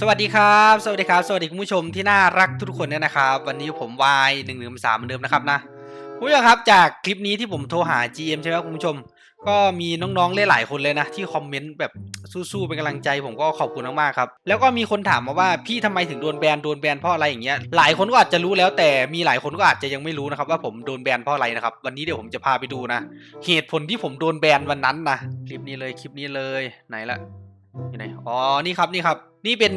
สวัสดีครับ สวัสดีครับ สวัสดีคุณผู้ชมที่น่ารักทุกคนเนี่ยนะครับ วันนี้ผมวายหนึ่งหนึ่งสามเหมือนเดิมนะครับนะคุณผู้ชมครับจากคลิปนี้ที่ผมโทรหา GM ใช่ไหมคุณผู้ชม ก็มีน้องๆหลายๆคนเลยนะ ที่คอมเมนต์แบบสู้ๆเป็นกำลังใจผมก็ขอบคุณมากๆครับ แล้วก็มีคนถามมาว่าพี่ทำไมถึงโดนแบนโดนแบนเพราะอะไรอย่างเงี้ยหลายคนก็อาจจะรู้แล้วแต่มีหลายคนก็อาจจะยังไม่รู้นะครับ ว่าผมโดนแบนเพราะอะไรนะครับวันนี้เดี๋ยวผมจะพาไปดูนะ เหตุผลที่ผมโดนแบนวันนั้นนะคลิปนี้เลยคลิปนี้เลยไหนละ อยู่ไหนอ๋อนี่ครับนี่ครับ นี่เป็น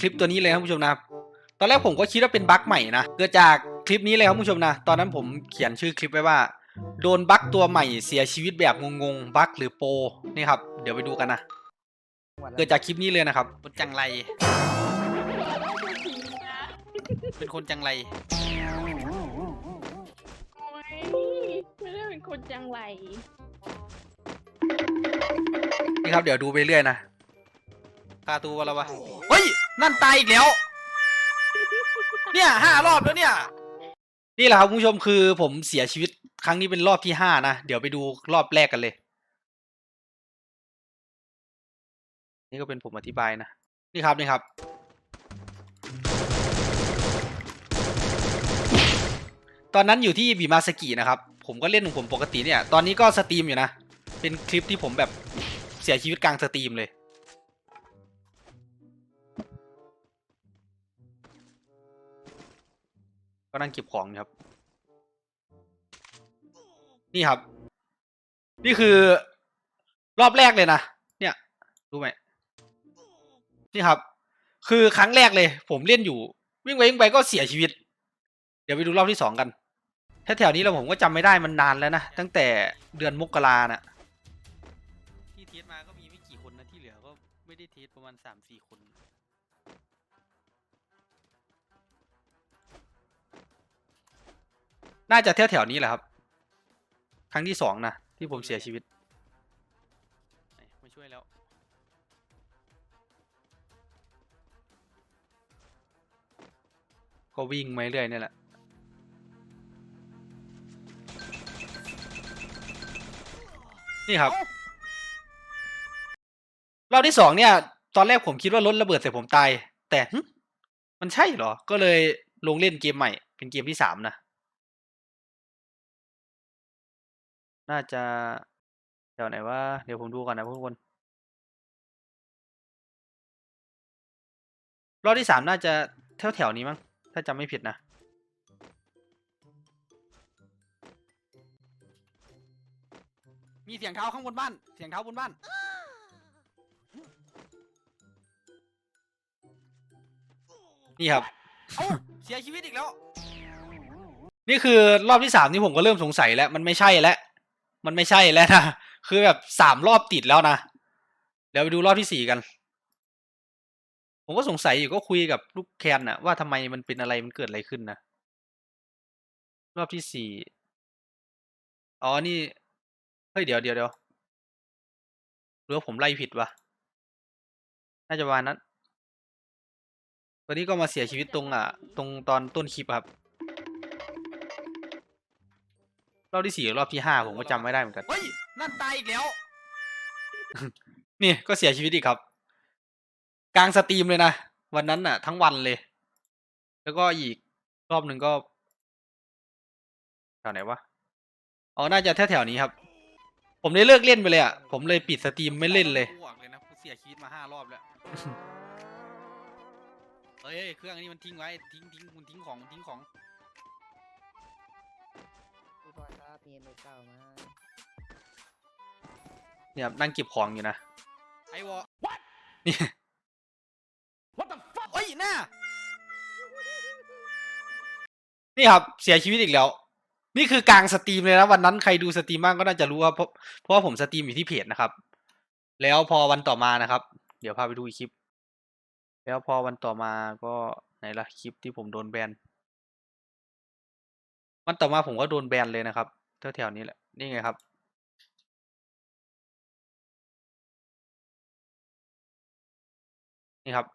คลิปตัวนี้เลยครับคุณผู้ชมนะครับ ตอนแรกผมก็คิดว่าเป็นบั๊กใหม่นะเกิดจากคลิปนี้เลยครับคุณผู้ชมนะตอนนั้นผมเขียนชื่อคลิปไว้ว่า โดนบั๊กตัวใหม่เสียชีวิตแบบงงๆบั๊กหรือโปรนี่ครับ เดี๋ยวไปดูกันนะเกิดจากคลิปนี้เลยนะครับคนจังไร เป็นคนจังไรโอ้ยไม่ได้เป็นคนจังไรนี่ครับเดี๋ยวดูไปเรื่อยนะ คาตูวะแล้ววะเฮ้ย นั่นตายอีกแล้ว เนี่ยห้ารอบแล้วเนี่ย นี่แหละครับคุณผู้ชมคือผมเสียชีวิตครั้งนี้เป็นรอบที่ห้านะ เดี๋ยวไปดูรอบแรกกันเลย นี่ก็เป็นผมอธิบายนะ นี่ครับนี่ครับ ตอนนั้นอยู่ที่บีมาสกินะครับ ผมก็เล่นของผมปกติเนี่ย ตอนนี้ก็สตรีมอยู่นะ เป็นคลิปที่ผมแบบเสียชีวิตกลางสตรีมเลย ก็นั่งเก็บของครับ นี่ครับ นี่คือรอบแรกเลยนะ เนี่ยรู้ไหมนี่ครับ คือครั้งแรกเลย ผมเล่นอยู่ วิ่งไปวิ่งไปก็เสียชีวิต เดี๋ยวไปดูรอบที่สองกันแถวๆนี้เราผมก็จำไม่ได้มันนานแล้วนะ ตั้งแต่เดือนมกราน่ะที่เทสมาก็มีไม่กี่คนนะที่เหลือก็ไม่ได้เทสประมาณสามสี่คน น่าจะแถวแถวๆนี้แหละครับ ครั้งที่สองนะ ที่ผมเสียชีวิตไหนมาช่วยแล้ว ก็วิ่งมาเรื่อยเนี่ยแหละ นี่ครับ รอบที่สองเนี่ย ตอนแรกผมคิดว่ารถระเบิดใส่ผมตาย แต่หึมันใช่เหรอ ก็เลยลงเล่นเกมใหม่ เป็นเกมที่สามนะ น่าจะแถวไหนว่า เดี๋ยวผมดูก่อนนะทุกคน รอบที่สามน่าจะแถวแถวๆนี้มั้ง ถ้าจำไม่ผิดนะ มีเสียงเท้าข้างบนบ้าน เสียงเท้าบนบ้าน นี่ครับ เอ้าเสียชีวิตอีกแล้ว นี่คือรอบที่สามนี่ผมก็เริ่มสงสัยแล้ว มันไม่ใช่แล้ว มันไม่ใช่แล้วนะ คือแบบสามรอบติดแล้วนะ เดี๋ยวไปดูรอบที่สี่กัน ผมก็สงสัยอยู่ก็คุยกับลูกแคนน่ะว่าทำไมมันเป็นอะไรมันเกิดอะไรขึ้นนะ รอบที่สี่อ๋อนี่ เฮ้ยเดี๋ยวเดี๋ยวเดี๋ยวหรือว่าผมไล่ผิดวะน่าจะประมาณนั้น วันนี้ก็มาเสียชีวิตตรงอะ ตรงตอนต้นคลิปครับ รอบที่สี่กับรอบที่ห้าผมก็จำไม่ได้เหมือนกัน เฮ้ย นั่นตายอีกแล้ว นี่ก็เสียชีวิตอีกครับ กลางสตรีมเลยนะ วันนั้นน่ะ ทั้งวันเลย แล้วก็อีกรอบหนึ่งก็แถวไหนวะอ๋อน่าจะแถวแถวๆนี้ครับ ผมได้เลิกเล่นไปเลยอะ ผมเลยปิดสตรีมไม่เล่นเลยเลยนะเสียชีวิตมาห้ารอบแล้ว เฮ้ย เครื่องนี้มันทิ้งไว้ ทิ้งทิ้งคุณทิ้งของทิ้งของพี่บ อยครับมีเอ็นเก้ามาเนี่ยนั่งเก็บของอยู่นะไอวอนี่ What the fuck เฮ้ยหน้านี่ครับเสียชีวิตอีกแล้ว นี่คือกลางสตรีมเลยนะวันนั้นใครดูสตรีมบ้างก็น่าจะรู้ว่าเพราะเพราะว่าผมสตรีมอยู่ที่เพจนะครับ แล้วพอวันต่อมานะครับ เดี๋ยวพาไปดูอีกคลิป แล้วพอวันต่อมาก็ไหนละคลิปที่ผมโดนแบน วันต่อมาผมก็โดนแบนเลยนะครับแถวๆนี้แหละ นี่ไงครับ นี่ครับ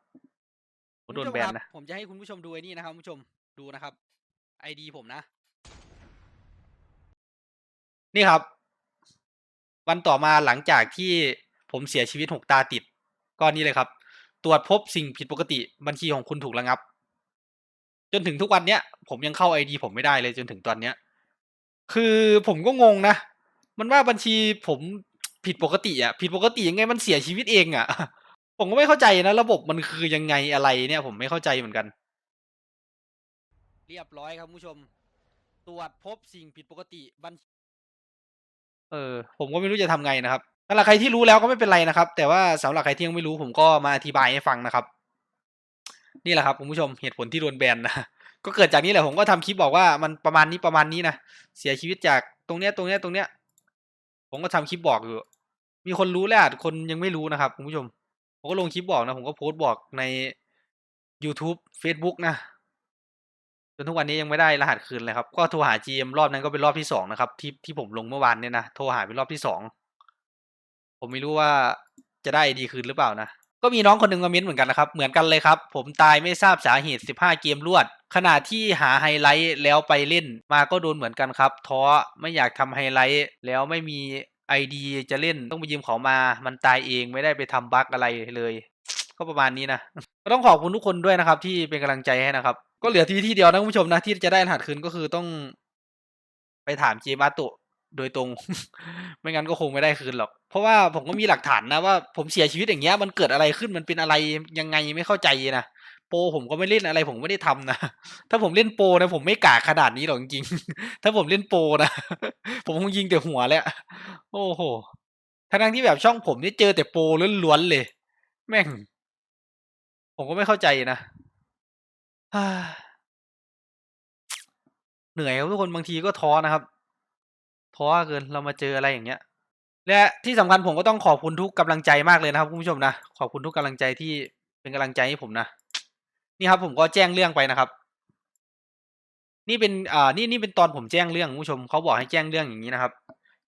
ผมโดนแบนนะ ผมจะให้คุณผู้ชมดูไอ้นี่นะครับคุณผู้ชมดูนะครับไอดีผมนะ นี่ครับ วันต่อมาหลังจากที่ผมเสียชีวิตหกตาติด ก็นี่เลยครับ ตรวจพบสิ่งผิดปกติบัญชีของคุณถูกระงับ จนถึงทุกวันเนี้ยผมยังเข้าไอดีผมไม่ได้เลยจนถึงตอนเนี้ย คือผมก็งงนะ มันว่าบัญชีผมผิดปกติอะผิดปกติยังไงมันเสียชีวิตเองอะ ผมก็ไม่เข้าใจนะ ระบบมันคือยังไงอะไรเนี่ย ผมไม่เข้าใจเหมือนกัน เรียบร้อยครับผู้ชม ตรวจพบสิ่งผิดปกติบัญเออผมก็ไม่รู้จะทำไงนะครับสำหรับใครที่รู้แล้วก็ไม่เป็นไรนะครับ แต่ว่าสำหรับใครที่ยังไม่รู้ผมก็มาอธิบายให้ฟังนะครับ นี่แหละครับคุณผู้ชมเหตุผลที่โดนแบนนะก็เกิดจากนี้แหละผมก็ทำคลิปบอกว่ามันประมาณนี้ประมาณนี้นะเสียชีวิตจากตรงเนี้ยตรงเนี้ยตรงเนี้ย ผมก็ทำคลิปบอกอยู่ มีคนรู้แล้วคนยังไม่รู้นะครับคุณผู้ชม ผมก็ลงคลิปบอกนะ ผมก็โพสต์บอกใน YouTube Facebook นะจนทุกวันนี้ยังไม่ได้รหัสคืนเลยครับ ก็โทรหา GM รอบนั้นก็เป็นรอบที่สองนะครับ ที่ที่ผมลงเมื่อวานเนี่ยนะโทรหาเป็นรอบที่สองผมไม่รู้ว่าจะได้ดีคืนหรือเปล่านะ ก็มีน้องคนหนึ่งมาเม้นเหมือนกันนะครับ เหมือนกันเลยครับ ผมตายไม่ทราบสาเหตุ 15 เกมรวด ขณะที่หาไฮไลท์แล้วไปเล่น มาก็โดนเหมือนกันครับท้อไม่อยากทำไฮไลท์แล้วไม่มีไอดีจะเล่นต้องไปยืมเขามา มันตายเองไม่ได้ไปทำบั๊กอะไรเลย ก็ประมาณนี้นะก็ต้องขอบคุณทุกคนด้วยนะครับ ที่เป็นกำลังใจให้นะครับ ก็เหลือที่ที่เดียวนะคุณผู้ชมนะที่จะได้รหัสคืนก็คือต้อง ไปถามเจมาตุ โดยตรง ไม่งั้นก็คงไม่ได้คืนหรอก เพราะว่าผมก็มีหลักฐานนะว่าผมเสียชีวิตอย่างเงี้ย มันเกิดอะไรขึ้นมันเป็นอะไรยังไงไม่เข้าใจนะโปรผมก็ไม่เล่นอะไร ผมไม่ได้ทำนะ ถ้าผมเล่นโปรนะ ผมไม่กาขนาดนี้หรอกจริงๆถ้าผมเล่นโปรนะผมคงยิงแต่หัวแล้วโอ้โหทั้งที่แบบช่องผมนี่เจอแต่โปรล้วนๆเลย แม่ง ผมก็ไม่เข้าใจนะเหนื่อยครับทุกคนบางทีก็ท้อนะครับ ท้อเกินเรามาเจออะไรอย่างเงี้ย และที่สำคัญผมก็ต้องขอบคุณทุกกำลังใจมากเลยนะครับคุณผู้ชมนะขอบคุณทุกกำลังใจที่เป็นกำลังใจให้ผมนะนี่ครับ ผมก็แจ้งเรื่องไปนะครับ นี่เป็นอ่านี่นี่เป็นตอนผมแจ้งเรื่องคุณผู้ชมเขาบอกให้แจ้งเรื่องอย่างนี้นะครับ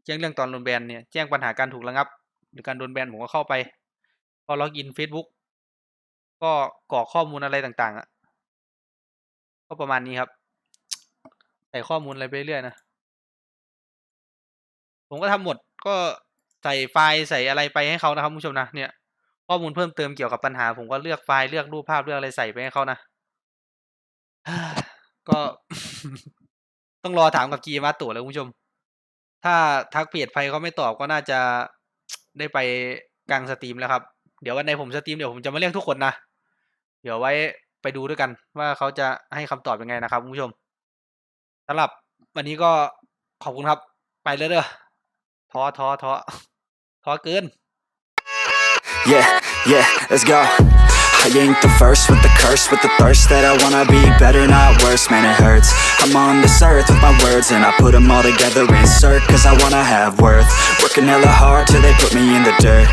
แจ้งเรื่องตอนโดนแบนเนี่ยแจ้งปัญหาการถูกระงับ หรือการโดนแบนผมก็เข้าไปพอล็อกอิน Facebook ก็กรอกข้อมูลอะไรต่างๆอะก็ประมาณนี้ครับ ใส่ข้อมูลอะไรไปเรื่อยนะ ผมก็ทำหมดก็ใส่ไฟล์ใส่อะไรไปให้เขานะครับผู้ชมนะเนี่ย ข้อมูลเพิ่มเติมเกี่ยวกับปัญหา ผมก็เลือกไฟล์เลือกรูปภาพเลือกอะไรใส่ไปให้เขานะก็ต้องรอถามกับกีมาตัวแล้วคุณผู้ชม ถ้าทักเพจไฟเขาไม่ตอบก็น่าจะได้ไปกลางสตรีมแล้วครับ เดี๋ยววันในผมสตรีมเดี๋ยวผมจะมาเรียกทุกคนนะเดี๋ยวไว้ไปดูด้วยกันว่าเขาจะให้คำตอบยังไงนะครับคุณผู้ชมสำหรับวันนี้ก็ขอบคุณครับ ไปเลยเด้อ ท้อท้อท้อท้อเกิน Yeah, yeah, let's go. I ain't the first with the curse, with the thirst that I wanna be better, not worse, man, it hurts. I'm on this earth with my words, and I put them all together, insert, cause I wanna have worth. Working hella hard till they put me in the dirt.